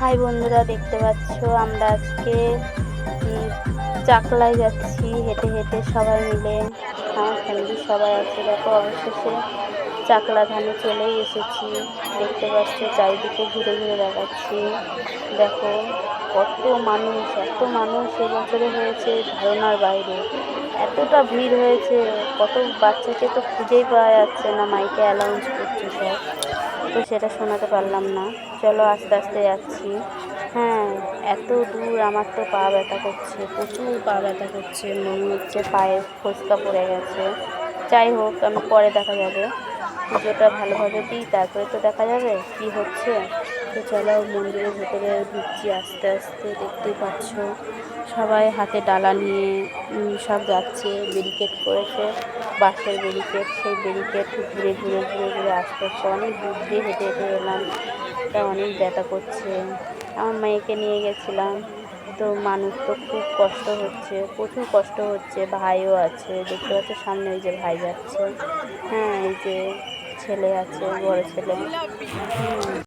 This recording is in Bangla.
হাই বন্ধুরা, দেখতে পাচ্ছ আমরা আজকে চাকলায় যাচ্ছি, হেঁটে হেঁটে সবাই মিলে। আমার ফ্যামিলি সবাই আছে, দেখো অবশেষে চাকলা ধানে চলেই এসেছি। দেখতে পাচ্ছ চারিদিকে ঘুরে ঘুরে দেখাচ্ছি। দেখো কত মানুষ, এত মানুষ এবছরে হয়েছে ধারণার বাইরে। এতটা ভিড় হয়েছে, কত বাচ্চাকে তো খুঁজেই পাওয়া যাচ্ছে না, মাইকে অ্যালাউন্স করছে সব। তো সেটা শোনাতে পারলাম না। চলো আস্তে আস্তে যাচ্ছি। হ্যাঁ এত দূর আমার তো পা ব্যথা করছে, প্রচুর পা ব্যথা করছে, মনে হচ্ছে পায়ে ফোসকা পড়ে গেছে। যাই হোক, আমি পরে দেখা যাবে। পুজোটা ভালোভাবে দিই, তারপরে তো দেখা যাবে কি হচ্ছে। তো চলো মন্দিরের ভেতরে ঢুকছি আস্তে আস্তে, দেখতেই পাচ্ছ। সবাই হাতে ডালা নিয়ে সব যাচ্ছে ব্যারিকেড করেছে বাসের ব্যারিকেড সেই ব্যারিকেড ঘুরে ঘুরে ঘুরে ঘুরে আস্তে আস্তে অনেক দূর দিয়ে হেঁটে হেঁটে এলাম। তা অনেক ব্যথা করছে। আমার মেয়েকে নিয়ে গেছিলাম। তো মানুষ তো খুব কষ্ট হচ্ছে, প্রচুর কষ্ট হচ্ছে। ভাইও আছে, দেখতে পাচ্ছ সামনে ওই যে ভাই যাচ্ছে। হ্যাঁ এই যে ছেলে আছে, বড় ছেলে।